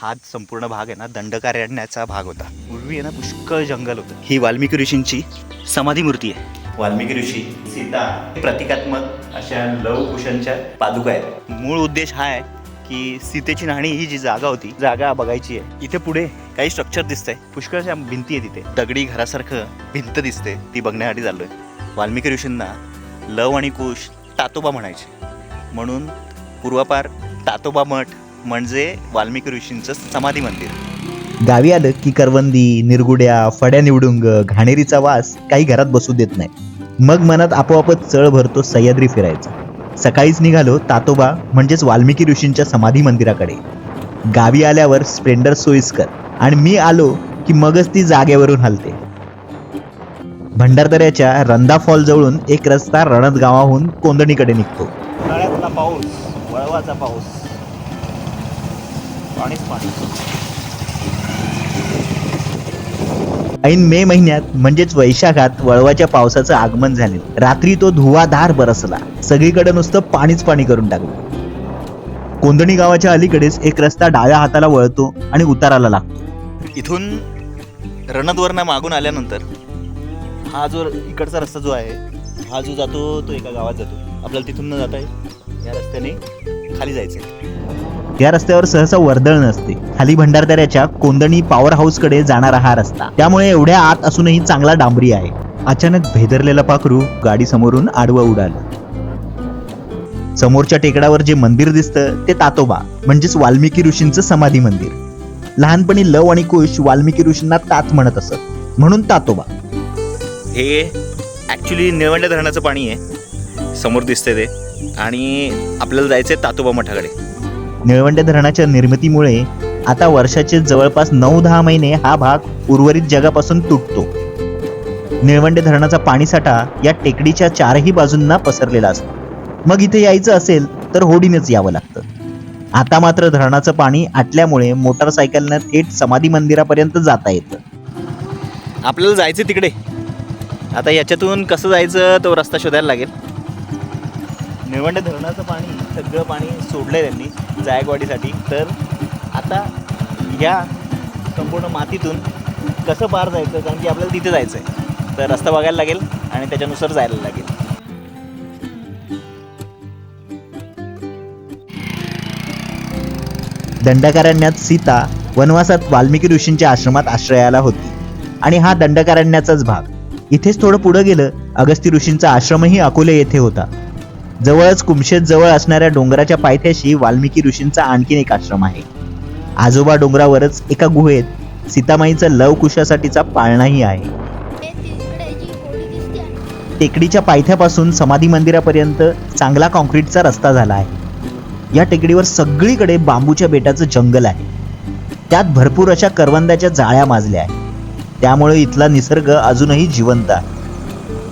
हा संपूर्ण भाग आहे ना दंडकारण्याचा भाग होता. पूर्वी आहे ना पुष्कळ जंगल होतं. ही वाल्मिकी ऋषींची समाधी मूर्ती आहे. वाल्मिकी ऋषी सीता प्रतिकात्मक अशा लव कुशांच्या पादुका आहेत. मूळ उद्देश हा आहे की सीतेची नाणी ही जी जागा होती जागा बघायची आहे. इथे पुढे काही स्ट्रक्चर दिसतंय. पुष्कळशा भिंती आहे तिथे दगडी घरासारखं भिंत दिसते ती बघण्यासाठी चाललोय. वाल्मिकी ऋषींना लव आणि कुश तातोबा म्हणायचे. म्हणून पूर्वापार तातोबा मठ म्हणजे वाल्मिकी ऋषींचं समाधी मंदिर. गावी आलं की करवंदी निरगुड्या फड्या निवडुंग घाणेरीचा वास काही घरात बसू देत नाही. मग मनात आपोआपच चळ भरतो सह्याद्री फिरायचा. सकाळीच निघालो तातोबा म्हणजेच वाल्मिकी ऋषींच्या समाधी मंदिराकडे. गावी आल्यावर स्प्लेंडर सोयीस्कर आणि मी आलो की मगच ती जागेवरून हलते. भंडारदऱ्याच्या रंधा फॉल जवळून एक रस्ता रणद गावाहून कोंदणीकडे निघतो. पाऊस वळवाचा पाऊस. पाणीच पाणी ऐन मे महिन्यात म्हणजेच वैशाखात वळवाच्या पावसाचं आगमन झाले. रात्री तो धुवाधार बरसला. सगळीकडे नुसतं पाणीच पाणी करून टाकलं. कोंदणी गावाच्या अलीकडेच एक रस्ता डाव्या हाताला वळतो आणि उताराला लागतो. इथून रणदवरनं मागून आल्यानंतर हा जो इकडचा रस्ता जो आहे हा जो जातो तो एका गावात जातो. आपल्याला तिथून न जाता या रस्त्याने खाली जायचं या रस्त्यावर सहसा वर्दळ नसते. खाली भंडारदऱ्याच्या कोंदणी पॉवर हाऊसकडे जाणारा हा रस्ता. त्यामुळे एवढ्या आत असूनही चांगला डांबरी आहे. अचानक भेदरलेला पाखरू गाडी समोरून आडवं उडालं. समोरच्या टेकडावर जे मंदिर दिसतं ते तातोबा म्हणजेच वाल्मिकी ऋषींचं समाधी मंदिर. लहानपणी लव आणि कुश वाल्मिकी ऋषींना तात म्हणत असत. म्हणून तातोबा. हे ऍक्च्युली निळवंड्या धरणाचं पाणी आहे. समोर दिसते ते. आणि आपल्याला जायचंय तातोबा मठाकडे. निळवंडे धरणाच्या निर्मितीमुळे आता वर्षाचे जवळपास नऊ दहा महिने हा भाग उर्वरित जगापासून तुटतो. निळवंडे धरणाचा पाणीसाठा या टेकडीच्या चारही बाजूंना पसरलेला असतो. मग इथे यायचं असेल तर होडीनेच यावं लागतं. आता मात्र धरणाचं पाणी आटल्यामुळे मोटारसायकलनं थेट समाधी मंदिरापर्यंत जाता येतं. आपल्याला जायचं तिकडे. आता याच्यातून कसं जायचं तो रस्ता शोधायला लागेल. निळवंडे धरणाचं पाणी सगळं पाणी सोडलंय त्यांनी जायकवाडीसाठी. तर आता ह्या संपूर्ण मातीतून कसं पार जायचं? कारण की आपल्याला तिथे जायचं आहे तर रस्ता बघायला लागेल आणि त्याच्यानुसार जायला लागेल. दंडकारण्यात सीता वनवासात वाल्मिकी ऋषींच्या आश्रमात आश्रयाला होती. आणि हा दंडकारण्याचाच भाग. इथेच थोडं पुढं गेलं अगस्ती ऋषींचा आश्रमही अकोले येथे होता. जवळच कुमशेत जवळ असणाऱ्या डोंगराच्या पायथ्याशी वाल्मिकी ऋषींचा आणखीन एक आश्रम आहे. आजोबा डोंगरावरच एका गुहेत सीतामाईचा लव कुशासाठीचा पाळणाही आहे. टेकडीच्या पायथ्यापासून समाधी मंदिरापर्यंत चांगला कॉन्क्रीटचा रस्ता झाला आहे. या टेकडीवर सगळीकडे बांबूच्या बेटाचं जंगल आहे. त्यात भरपूर अशा करवंदाच्या जाळ्या माजल्या आहेत. त्यामुळे इथला निसर्ग अजूनही जिवंत आहे.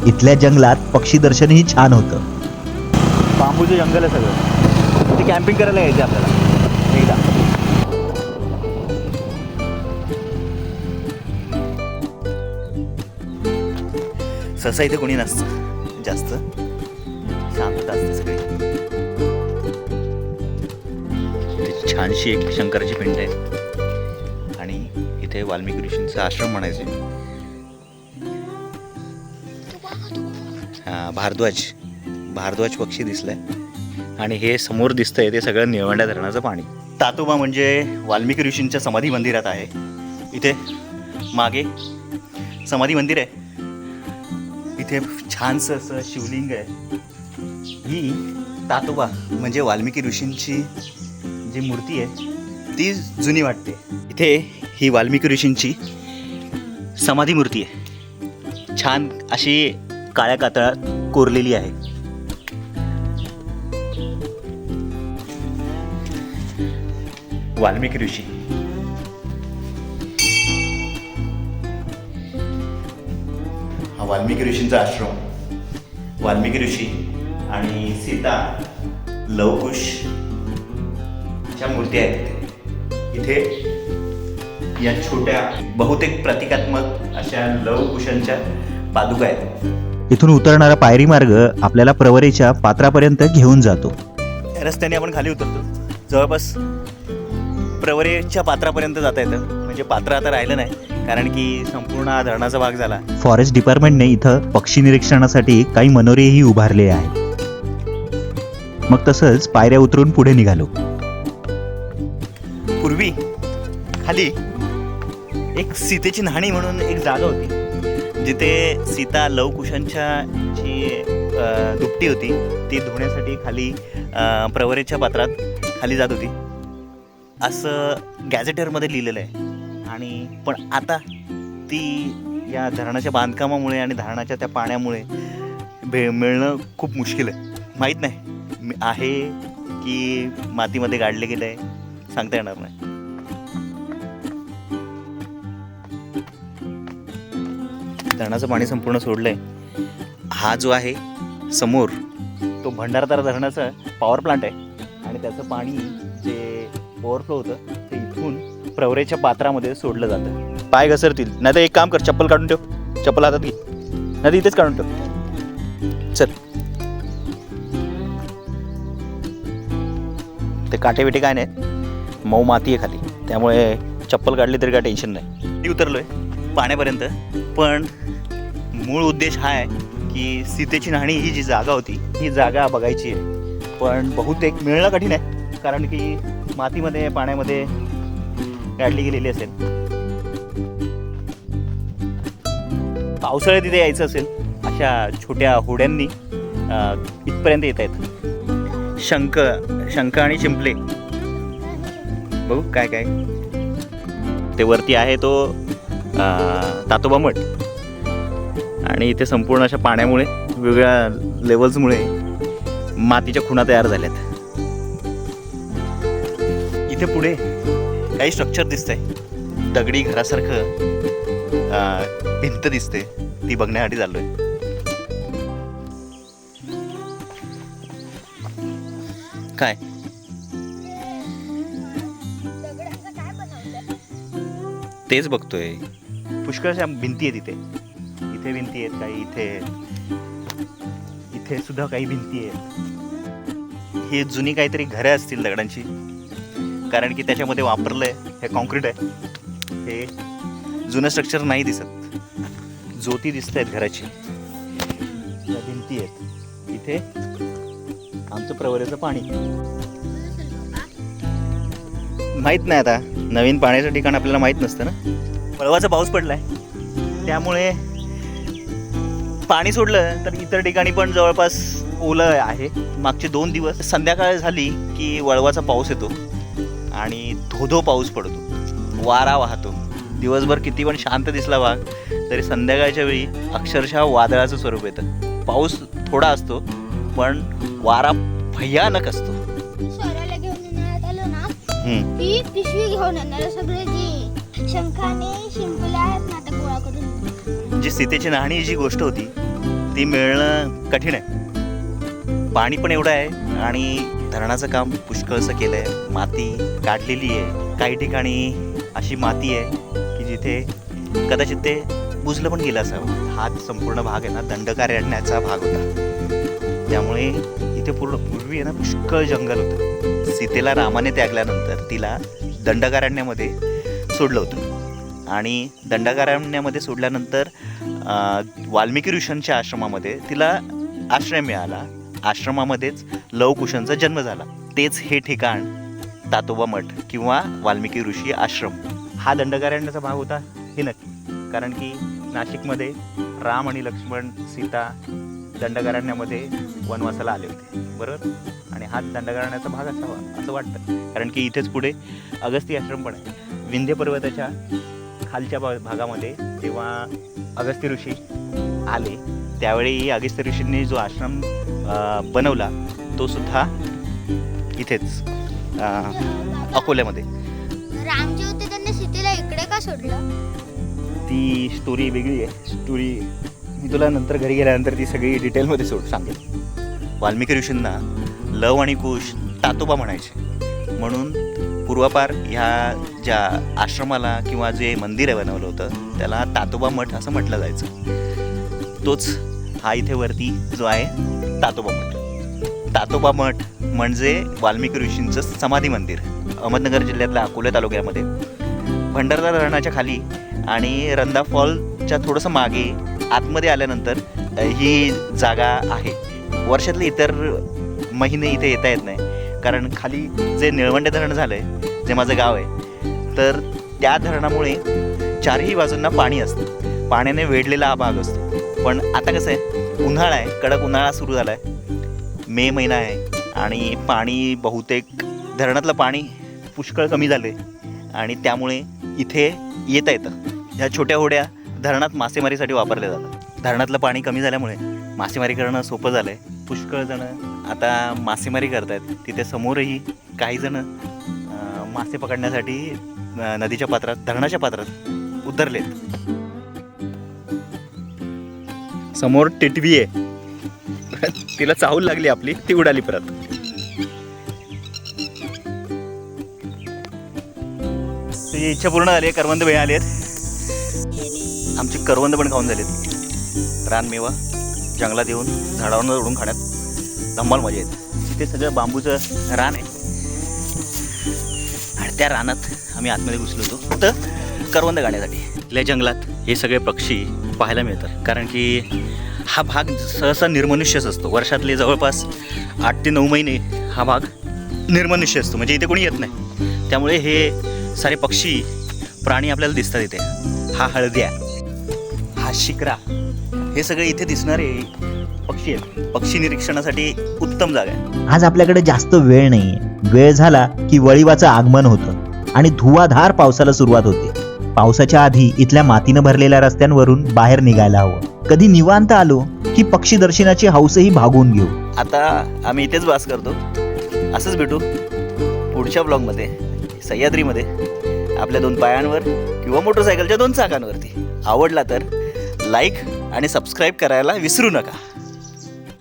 इथल्या जंगलात पक्षीदर्शनही छान होतं. बांबूचं जंगल आहे सगळं. ते कॅम्पिंग करायला यायचं आपल्याला. एकदा. सहसा इथे कोणी नसतं. जास्त. शांतता असते सगळी. छानशी एक शंकराची पिंड आहे. आणि इथे वाल्मिकी ऋषींचा आश्रम म्हणायचे भारद्वाज. भारद्वाज पक्षी दिसलाय. आणि हे समोर दिसतंय ते सगळं निळवंड्या धरणाचं पाणी. तातोबा म्हणजे वाल्मिकी ऋषींच्या समाधी मंदिरात आहे. इथे मागे समाधी मंदिर आहे. इथे छानसं असं शिवलिंग आहे. ही तातोबा म्हणजे वाल्मिकी ऋषींची जी मूर्ती आहे ती जुनी वाटते. इथे ही वाल्मिकी ऋषींची समाधी मूर्ती आहे. छान अशी काळ्या कातळात कोरलेली आहे. वाल्मिकी ऋषी. हा वाल्मिकी ऋषींचा आश्रम. वाल्मिकी ऋषी आणि सीता लवकुश च्या मूर्ती आहेत इथे या छोट्या बहुतेक प्रतिकात्मक अशा लवकुशांच्या पादुका आहेत. इथून उतरणारा पायरी मार्ग आपल्याला प्रवरेच्या पात्रापर्यंत घेऊन जातो. रस्त्याने आपण खाली उतरतो. जवळपास प्रवरेच्या पात्रापर्यंत जाता येतं. म्हणजे पात्र आता राहिलं नाही कारण की संपूर्ण हा धरणाचा भाग झाला. फॉरेस्ट डिपार्टमेंटने इथं पक्षी निरीक्षणासाठी काही मनोरेही उभारले आहे मग तसंच पायऱ्या उतरून पुढे निघालो. पूर्वी खाली एक सीतेची न्हाणी म्हणून एक जागा होती. जिथे सीता लवकुशांच्या जी दुपटी होती ती धुण्यासाठी खाली प्रवरेच्या पात्रात खाली जात होती. असं गॅझेटरमध्ये लिहिलेलं आहे. आणि पण आता ती या धरणाच्या बांधकामामुळे आणि धरणाच्या त्या पाण्यामुळे भे मिळणं खूप मुश्किल आहे. माहीत नाही. आहे की मातीमध्ये गाडले गेलं आहे सांगता येणार नाही. धरणाचं पाणी संपूर्ण सोडलंय. हा जो आहे समोर तो भंडारदारा धरणाचा पॉवर प्लांट आहे. आणि त्याचं पाणी जे ओव्हरफ्लो होतं ते इथून प्रवरेच्या पात्रामध्ये सोडलं जातं. पाय घसरतील. नाही तर एक काम कर चप्पल काढून ठेव. चप्पल हातात घे. नाही तर इथेच काढून ठेव. चल. ते काटेबिटे काय नाही मऊ माती आहे खाली. त्यामुळे चप्पल काढली तरी काय टेन्शन नाही. मी उतरलोय पाण्यापर्यंत. पण मूळ उद्देश हा आहे की सीतेची नाणी ही जी जागा होती ही जागा बघायची आहे. पण बहुतेक मिळणं कठीण आहे कारण की मातीमध्ये पाण्यामध्ये गाडली गेलेली असेल. पावसाळ्यात तिथे यायचं असेल अशा छोट्या होड्यांनी इथपर्यंत येत आहेत शंख शंख आणि शिंपले. बघू काय काय. ते वरती आहे तो तातोबा मठ. आणि इथे संपूर्ण अशा पाण्यामुळे वेगवेगळ्या लेवल्समुळे मातीच्या खुणा तयार झाल्यात. इथे पुढे काही स्ट्रक्चर दिसतंय. दगडी घरासारखं भिंत दिसते. ती बघण्यासाठी चाललोय. काय? दगडांचं काय तेच बघतोय. पुष्कळशा भिंती आहेत इथे. इथे भिंती आहेत काही इथे. इथे सुद्धा काही भिंती आहेत. ही जुनी काहीतरी घरे असतील दगडांची. कारण की त्याच्यामध्ये वापरलंय हे कॉन्क्रीट आहे. हे जुनं स्ट्रक्चर नाही दिसत. ज्योती दिसत आहेत घराची. त्या भिंती आहेत. इथे आमचं प्रवरेचं पाणी. माहीत नाही आता. नवीन पाण्याचं ठिकाण आपल्याला माहीत नसतं ना. पळवाचा पाऊस पडलाय. त्यामुळे पाणी सोडलं तर इतर ठिकाणी पण जवळपास ओलं आहे. मागचे दोन दिवस संध्याकाळ झाली की वळवाचा पाऊस येतो आणि धोधो पाऊस पडतो. वारा वाहतो. दिवसभर किती पण शांत दिसला भाग तरी संध्याकाळच्या वेळी अक्षरशः वादळाचं स्वरूप येतं. पाऊस थोडा असतो पण वारा भयानक असतो. जे. सीतेची न्हाणी जी गोष्ट होती ती मिळणं कठीण आहे. पाणी पण एवढं आहे आणि धरणाचं काम पुष्कळसं केलं आहे माती काढलेली आहे. काही ठिकाणी अशी माती आहे की जिथे कदाचित ते बुजलं पण गेलं असावं. हा संपूर्ण भाग आहे ना दंडकारण्याचा भाग होता. त्यामुळे इथे पूर्ण पूर्वी आहे ना पुष्कळ जंगल होतं. सीतेला रामाने त्यागल्यानंतर तिला दंडकारण्यामध्ये सोडलं होतं. आणि दंडकारण्यामध्ये सोडल्यानंतर वाल्मिकी ऋषांच्या आश्रमामध्ये तिला आश्रय मिळाला. आश्रमामध्येच लवकुशांचा जन्म झाला. तेच हे ठिकाण तातोबा मठ किंवा वाल्मिकी ऋषी आश्रम हा दंडकारण्याचा भाग होता हे नक्की. कारण की नाशिकमध्ये राम आणि लक्ष्मण सीता दंडकारण्यामध्ये वनवासाला आले होते. बरोबर? आणि हा दंडकारण्याचा भाग असावा असं वाटतं. कारण की इथेच पुढे अगस्ती आश्रम पण आहे. विंध्य पर्वताच्या खालच्या भा भागामध्ये जेव्हा अगस्ती ऋषी आले त्यावेळी अगस्त्य ऋषींनी जो आश्रम बनवला तो सुद्धा इथेच अकोल्यामध्ये. राम जे होते त्यांनी सीतेला इकडे का सोडलं? ती स्टोरी वेगळी आहे. स्टोरी मी तुला नंतर घरी गेल्यानंतर ती सगळी डिटेलमध्ये सोड सांगेल वाल्मिकी ऋषींना लव आणि कुश तातोबा म्हणायचे. म्हणून पूर्वापार ह्या ज्या आश्रमाला किंवा जे मंदिर आहे बनवलं होतं त्याला तातोबा मठ असं म्हटलं जायचं. तोच हा इथे वरती जो आहे तातोबा मठ. तातोबा मठ म्हणजे वाल्मिकी ऋषींचं समाधी मंदिर. अहमदनगर जिल्ह्यातल्या अकोले तालुक्यामध्ये. भंडारदार धरणाच्या खाली आणि रंदा फॉलच्या थोडंसं मागे आतमध्ये आल्यानंतर ही जागा आहे. वर्षातले इतर महिने इथे येता येत नाही. कारण खाली जे निळवंडे धरण झालं आहे जे माझं गाव आहे तर त्या धरणामुळे चारही बाजूंना पाणी असतं. पाण्याने वेढलेला हा भाग असतो. पण आता कसं आहे उन्हाळा आहे कडक उन्हाळा सुरू झाला आहे मे महिना आहे आणि पाणी बहुतेक धरणातलं पाणी पुष्कळ कमी झाले आणि त्यामुळे इथे येता येतं. ह्या छोट्या होड्या धरणात मासेमारीसाठी वापरल्या जातात. धरणातलं पाणी कमी झाल्यामुळे मासेमारी करणं सोपं झालं आहे पुष्कळ जणं आता मासेमारी करत आहेत तिथे समोरही काहीजणं मासे पकडण्यासाठी नदीच्या पात्रात धरणाच्या पात्रात उतरलेत. समोर टिटवी आहे. तिला चाहूल लागली आपली ती उडाली परत. तुझी इच्छा पूर्ण झाली आहे करवंद भे आले आहेत. आमची करवंद पण खाऊन झालेत. रानमेवा जंगलात येऊन झाडावरून उडून खाण्यात धम्माल मजा येते. तिथे सगळं बांबूचं रान आहे. आणि त्या रानात आम्ही आतमध्ये घुसलो होतो. फक्त करवंद गाण्यासाठी. आपल्या जंगलात हे सगळे पक्षी पाहायला मिळतात. कारण की हा भाग सहसा निर्मनुष्यच असतो. वर्षातले जवळपास आठ ते नऊ महिने हा भाग निर्मनुष्य असतो. म्हणजे इथे कोणी येत नाही. त्यामुळे हे सारे पक्षी प्राणी आपल्याला दिसतात इथे. हा हळद्या हा शिकरा हे सगळे इथे दिसणारे पक्षी आहेत. पक्षी निरीक्षणासाठी उत्तम जागा आहे. आज आपल्याकडे जास्त वेळ नाही वेळ झाला की वळीवाचं आगमन होतं. आणि धुवाधार पावसाला सुरुवात होते. पावसाच्या आधी इथल्या मातीनं भरलेल्या रस्त्यांवरून बाहेर निघायला हवं. कधी निवांत आलो की पक्षी दर्शनाची हौसही भागवून घेऊ. आता आम्ही इथेच वास करतो. असंच भेटू. पुढच्या ब्लॉगमध्ये सह्याद्रीमध्ये आपल्या दोन पायांवर किंवा मोटरसायकलच्या दोन चाकांवरती. आवडला तर लाईक आणि सबस्क्राईब करायला विसरू नका.